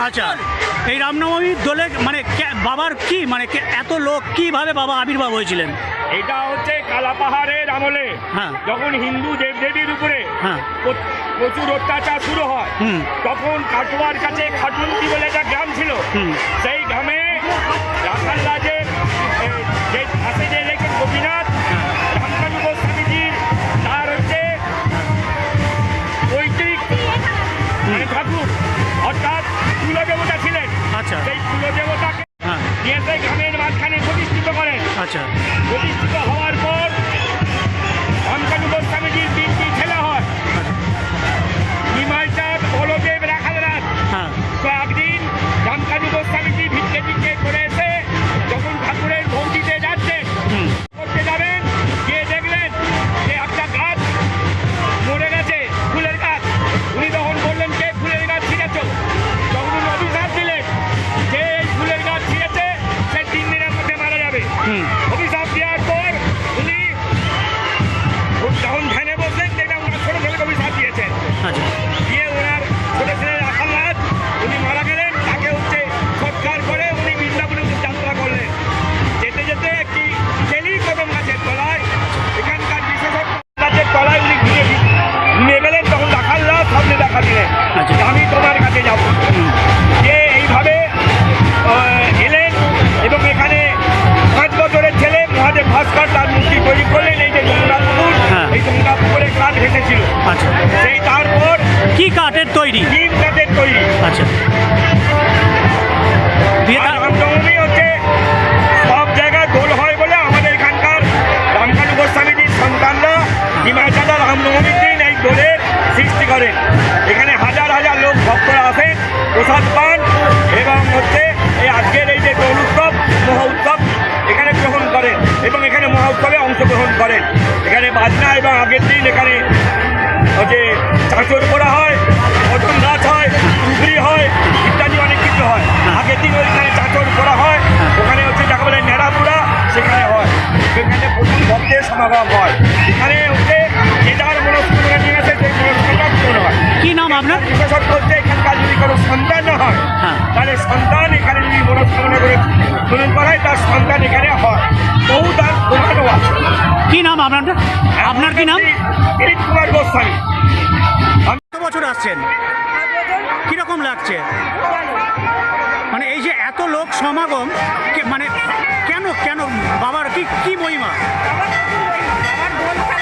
আচ্ছা এই রামনবমী দোলে মানে বাবার কি মানে এত লোক কীভাবে বাবা আবির্ভাব হয়েছিলেন এটা হচ্ছে কালাপাহাড়ের আমলে হ্যাঁ। যখন হিন্দু দেবদেবীর উপরে হ্যাঁ। প্র- প্রচুর অত্যাচার শুরু হয়। তখন কাটোয়ার কাছে খাটুনটি বলে একটা গ্রাম ছিল। সেই গ্রামে রাখাল রাজের অর্থাৎ কুলদেবতা ছিলেন। আচ্ছা। সেই কুলদেবতাকে হ্যাঁ। নিয়ে সেই গ্রামের মাঝখানে প্রতিষ্ঠিত করেন। আচ্ছা। প্রতিষ্ঠিত করেন এখানে হাজার হাজার লোক ভক্তরা আসেন প্রসাদ পান এবং হচ্ছে এই আজকের এই যে দোল উৎসব, মহা উৎসব, এখানে গ্রহণ করেন এবং এখানে মহা উৎসবে অংশগ্রহণ করেন। এখানে বাজনা এবং আগের দিন এখানে হচ্ছে চাঁচর করা হয় অজন গাছ হয় টুকরি হয়, ইত্যাদি অনেক কিছু হয়। আগের দিন ওইখানে চাঁচর করা হয়, ওখানে হচ্ছে যাকে বলে নেড়াপুরা, সেখানে হয়। সেখানে প্রচুর ভক্তের সমাগম হয়। আপনার বিশেষত্ব হচ্ছে এখানকার যদি কোনো সন্তান হয় হ্যাঁ। তাহলে সন্তান এখানে যদি মনস্কামনা করে পূরণ করা হয় তার সন্তান এখানে হয়। বহু তার প্রমাণও আছে। কি নাম আপনার? আপনার কি নাম? দিলীপ কুমার গোস্বামী। কত বছর আসছেন? কীরকম লাগছে? মানে এই যে এত লোক সমাগম মানে কেন কেন বাবার কি কি মহিমা? বাবার